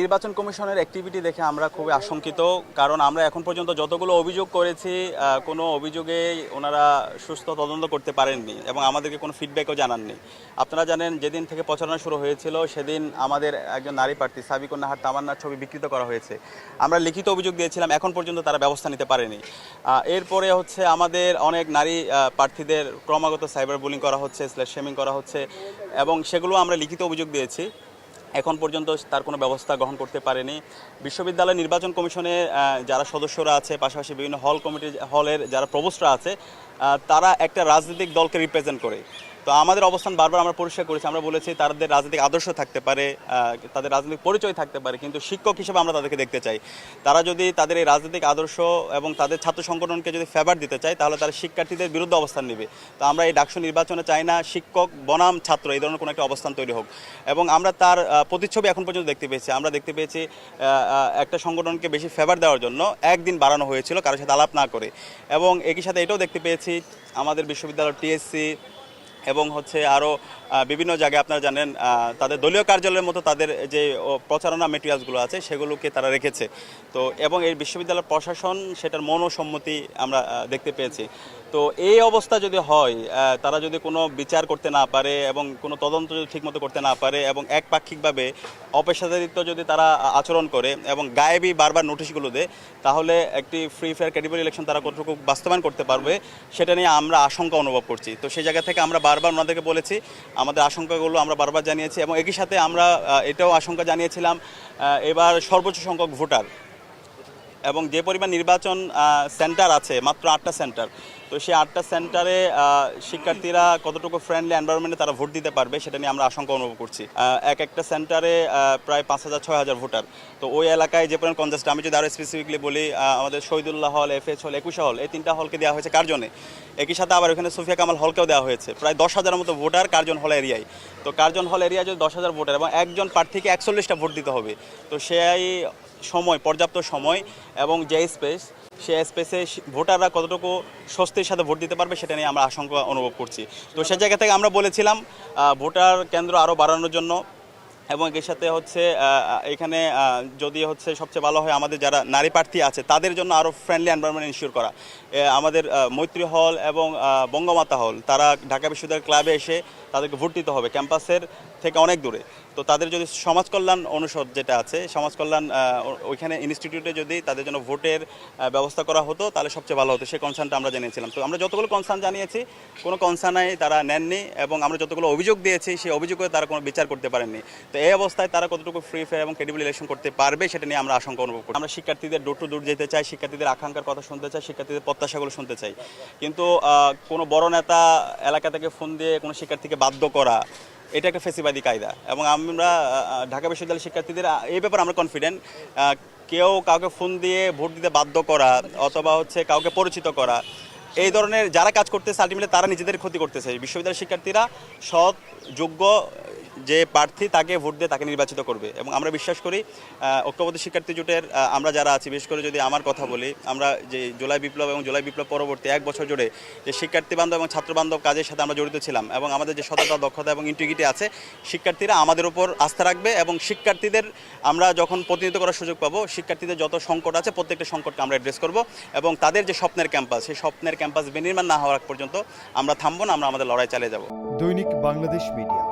নির্বাচন কমিশনের অ্যাক্টিভিটি দেখে আমরা খুবই আশঙ্কিত, কারণ আমরা এখন পর্যন্ত যতগুলো অভিযোগ করেছি কোনো অভিযোগে ওনারা সুস্থ তদন্ত করতে পারেননি এবং আমাদেরকে কোনো ফিডব্যাকও জানাননি। আপনারা জানেন, যেদিন থেকে প্রচারণা শুরু হয়েছিল, সেদিন আমাদের একজন নারী প্রার্থী সাবিকুন নাহার তামান্নার ছবি বিকৃত করা হয়েছে। আমরা লিখিত অভিযোগ দিয়েছিলাম, এখন পর্যন্ত তারা ব্যবস্থা নিতে পারেনি। এরপরে হচ্ছে আমাদের অনেক নারী প্রার্থীদের ক্রমাগত সাইবার বুলিং করা হচ্ছে স্ল্যাশ শেমিং করা হচ্ছে এবং সেগুলো আমরা লিখিত অভিযোগ দিয়েছি। এখন পর্যন্ত তার কোনো ব্যবস্থা গ্রহণ করতে পারেনি। বিশ্ববিদ্যালয় নির্বাচন কমিশনে যারা সদস্যরা আছে, পাশাপাশি বিভিন্ন হল কমিটি, হলের যারা প্রবস্টরা আছে তারা একটা রাজনৈতিক দলকে রিপ্রেজেন্ট করে। তো আমাদের অবস্থান বারবার আমরা পরিষ্কার করেছি। আমরা বলেছি তাদের রাজনৈতিক আদর্শ থাকতে পারে তাদের রাজনৈতিক পরিচয় থাকতে পারে, কিন্তু শিক্ষক হিসেবে আমরা তাদেরকে দেখতে চাই। তারা যদি তাদের এই রাজনৈতিক আদর্শ এবং তাদের ছাত্র সংগঠনকে যদি ফেভার দিতে চায়, তাহলে তারা শিক্ষার্থীদের বিরুদ্ধে অবস্থান নেবে। তো আমরা এই ডাকসু নির্বাচনে চাই না শিক্ষক, বনাম ছাত্র, এই ধরনের কোনো একটা অবস্থান তৈরি হোক। এবং আমরা তার প্রতিচ্ছবি এখন পর্যন্ত দেখতে পেয়েছি। আমরা দেখতে পেয়েছি একটা সংগঠনকে বেশি ফেভার দেওয়ার জন্য একদিন বাড়ানো হয়েছিল কারোর সাথে আলাপ না করে। এবং একই সাথে এটাও দেখতে পেয়েছি, আমাদের বিশ্ববিদ্যালয় টিএসসি এবং হচ্ছে আরও বিভিন্ন জায়গায় আপনারা জানেন তাদের দলীয় কার্যালয়ের মতো তাদের যে প্রচারণা মেটেরিয়ালসগুলো আছে, সেগুলোকে তারা রেখেছে। তো, এবং এই বিশ্ববিদ্যালয় প্রশাসন সেটার মনোসম্মতি আমরা দেখতে পেয়েছি। তো, এই অবস্থা যদি হয় তারা যদি কোনো বিচার করতে না পারে এবং কোনো তদন্ত যদি ঠিকমতো করতে না পারে এবং একপাক্ষিকভাবে অপেশাদারিত্ব যদি তারা আচরণ করে এবং গায়েবি বারবার নোটিশগুলো দেয়, তাহলে একটি ফ্রি ফেয়ার ক্যাডিবল ইলেকশন তারা কতটুকু বাস্তবায়ন করতে পারবে, সেটা নিয়ে আমরা আশঙ্কা অনুভব করছি। তো, সেই জায়গা থেকে আমরা বারবার ওনাদেরকে বলেছি, আমাদের আশঙ্কাগুলো আমরা বারবার জানিয়েছি এবং একই সাথে আমরা এটাও আশঙ্কা জানিয়েছিলাম এবার সর্বোচ্চ সংখ্যক ভোটার এবং যে পরিমাণ নির্বাচন সেন্টার আছে, মাত্র আটটা সেন্টার তো সেই আটটা সেন্টারে শিক্ষার্থীরা কতটুকু ফ্রেন্ডলি এনভায়রনমেন্টে তারা ভোট দিতে পারবে সেটা নিয়ে আমরা আশঙ্কা অনুভব করছি। এক একটা সেন্টারে প্রায় পাঁচ হাজার, ছয় হাজার ভোটার তো ওই এলাকায় যে পরিমাণ কনজেস্ট আমি যদি আরও স্পেসিফিকলি বলি আমাদের শহীদুল্লাহ হল এফ এইচ হল একুশা হল এই তিনটা হলকে দেওয়া হয়েছে কার্জনে একই সাথে আবার ওখানে সুফিয়া কামাল হলকেও দেওয়া হয়েছে। প্রায় দশ হাজারের মতো ভোটার কার্জন হল এরিয়ায় তো কার্জন হল এরিয়ায় যদি দশ হাজার ভোটার এবং একজন প্রার্থীকে একচল্লিশটা ভোট দিতে হবে। তো সেই সময়, পর্যাপ্ত সময় এবং যে স্পেস সে স্পেসে ভোটাররা কতটুকু স্বস্তির সাথে ভোট দিতে পারবে সেটা নিয়ে আমরা আশঙ্কা অনুভব করছি। তো সে জায়গা থেকে আমরা বলেছিলাম ভোটার কেন্দ্র আরও বাড়ানোর জন্য এবং এর সাথে হচ্ছে এখানে যদি হচ্ছে সবচেয়ে ভালো হয় আমাদের যারা নারী প্রার্থী আছে তাদের জন্য আরও ফ্রেন্ডলি এনভায়রনমেন্ট ইনশিওর করা। আমাদের মৈত্রী হল এবং বঙ্গমাতা হল তারা ঢাকা বিশ্ববিদ্যালয় ক্লাবে এসে তাদেরকে ভোট দিতে হবে। ক্যাম্পাসের থেকে অনেক দূরে। তো তাদের যদি সমাজ কল্যাণ অনুষদ যেটা আছে, সমাজ কল্যাণ ওইখানে ইনস্টিটিউটে যদি তাদের জন্য ভোটের ব্যবস্থা করা হতো, তাহলে সবচেয়ে ভালো হতো। সেই কনসার্নটা আমরা জানিয়েছিলাম তো আমরা যতগুলো কনসার্ন জানিয়েছি, কোনো কনসার্নাই তারা নেননি এবং আমরা যতগুলো অভিযোগ দিয়েছি, সেই অভিযোগে তারা কোনো বিচার করতে পারেননি। তো এই অবস্থায় তারা কতটুকু ফ্রি ফেয়ার এবং ক্রেডিবল ইলেকশন করতে পারবে, সেটা নিয়ে আমরা আশঙ্কা অনুভব করি। আমরা শিক্ষার্থীদের ডোর টু ডোর যেতে চাই, শিক্ষার্থীদের আকাঙ্ক্ষার কথা শুনতে চাই, শিক্ষার্থীদের প্রত্যাশাগুলো শুনতে চাই। কিন্তু কোনো বড় নেতা এলাকা থেকে ফোন দিয়ে কোনো শিক্ষার্থীকে বাধ্য করা এটা একটা ফেসিবাদী কায়দা। এবং আমরা ঢাকা বিশ্ববিদ্যালয়ের শিক্ষার্থীদের এই ব্যাপারে আমরা কনফিডেন্ট কেউ কাউকে ফোন দিয়ে ভোট দিতে বাধ্য করা অথবা হচ্ছে কাউকে পরিচিত করা, এই ধরনের যারা কাজ করতেছে আলটিমেটলি তারা নিজেদের ক্ষতি করতেছে। বিশ্ববিদ্যালয়ের শিক্ষার্থীরা সৎ, যোগ্য যে প্রার্থী তাকে ভোট দিয়ে তাকে নির্বাচিত করবে। এবং আমরা বিশ্বাস করি ঐক্যবদ্ধ শিক্ষার্থী জোটের আমরা যারা আছি, বিশেষ করে যদি আমার কথা বলি, আমরা যে জুলাই বিপ্লব এবং জুলাই বিপ্লব পরবর্তী এক বছর জুড়ে যে শিক্ষার্থী বান্ধব এবং ছাত্র বান্ধব কাজের সাথে আমরা জড়িত ছিলাম এবং আমাদের যে সততা, দক্ষতা এবং ইন্টিগ্রিটি আছে, শিক্ষার্থীরা আমাদের উপর আস্থা রাখবে এবং শিক্ষার্থীদের আমরা যখন প্রতিনিধিত্ব করার সুযোগ পাবো, শিক্ষার্থীদের যত সংকট আছে, প্রত্যেকটা সংকটকে আমরা অ্যাড্রেস করব এবং তাদের যে স্বপ্নের ক্যাম্পাস সেই স্বপ্নের ক্যাম্পাস বিনির্মাণ না হওয়ার পর্যন্ত আমরা থামবো না, আমরা আমাদের লড়াই চালিয়ে যাব। দৈনিক বাংলাদেশ মিডিয়া।